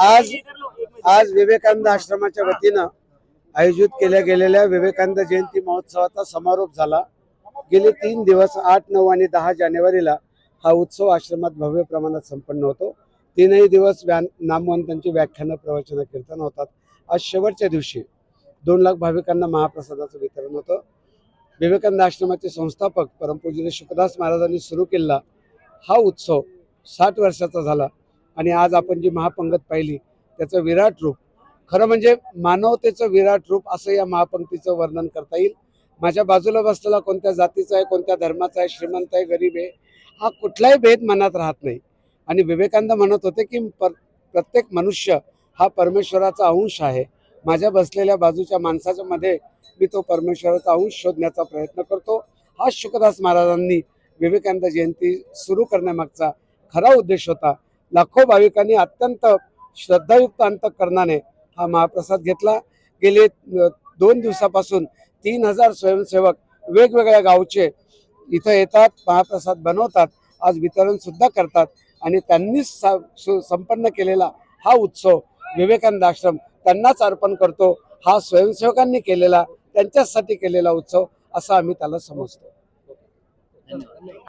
आज आज विवेकानंद आश्रमाच्या वतीनं आयोजित केल्या गेलेल्या विवेकानंद जयंती महोत्सवाचा समारोप झाला. गेले तीन दिवस आठ नऊ आणि दहा जानेवारीला हा उत्सव आश्रमात भव्य प्रमाणात संपन्न होतो. तीनही दिवस व्या नामवंतांची व्याख्यानं प्रवचनं कीर्तन होतात. आज शेवटच्या दिवशी दोन लाख भाविकांना महाप्रसादाचं वितरण होतं. विवेकानंद आश्रमाचे संस्थापक परमपूज्य शुकदास महाराजांनी सुरू केलेला हा उत्सव साठ वर्षाचा झाला. आणि आज आपण जी महापंगत पाहिली त्याचं विराट रूप. खरं म्हणजे मानवतेचं विराट रूप असं या महापंक्तीचं वर्णन करता येईल. माझ्या बाजूला बसलेला कोणत्या जातीचा आहे कोणत्या धर्माचा आहे श्रीमंत आहे गरीब आहे हा कुठलाही भेद मनात राहत नाही. आणि विवेकानंद म्हणत होते की पर प्रत्येक मनुष्य हा परमेश्वराचा अंश आहे. माझ्या बसलेल्या बाजूच्या माणसाच्या मध्ये मी तो परमेश्वराचा अंश शोधण्याचा प्रयत्न करतो. हा शुकदास महाराजांनी विवेकानंद जयंती सुरू करण्यामागचा खरा उद्देश होता. लाखो भाविकांनी अत्यंत श्रद्धायुक्त अंतकरणाने हा महाप्रसाद घेतला. गेले दोन दिवसापासून तीन हजार स्वयंसेवक वेगवेगळ्या गावचे इथं येतात महाप्रसाद बनवतात आज वितरण सुद्धा करतात आणि त्यांनीच सु- संपन्न केलेला हा उत्सव विवेकानंद आश्रम त्यांनाच अर्पण करतो. हा स्वयंसेवकांनी केलेला त्यांच्यासाठी केलेला उत्सव असा आम्ही त्याला समजतो.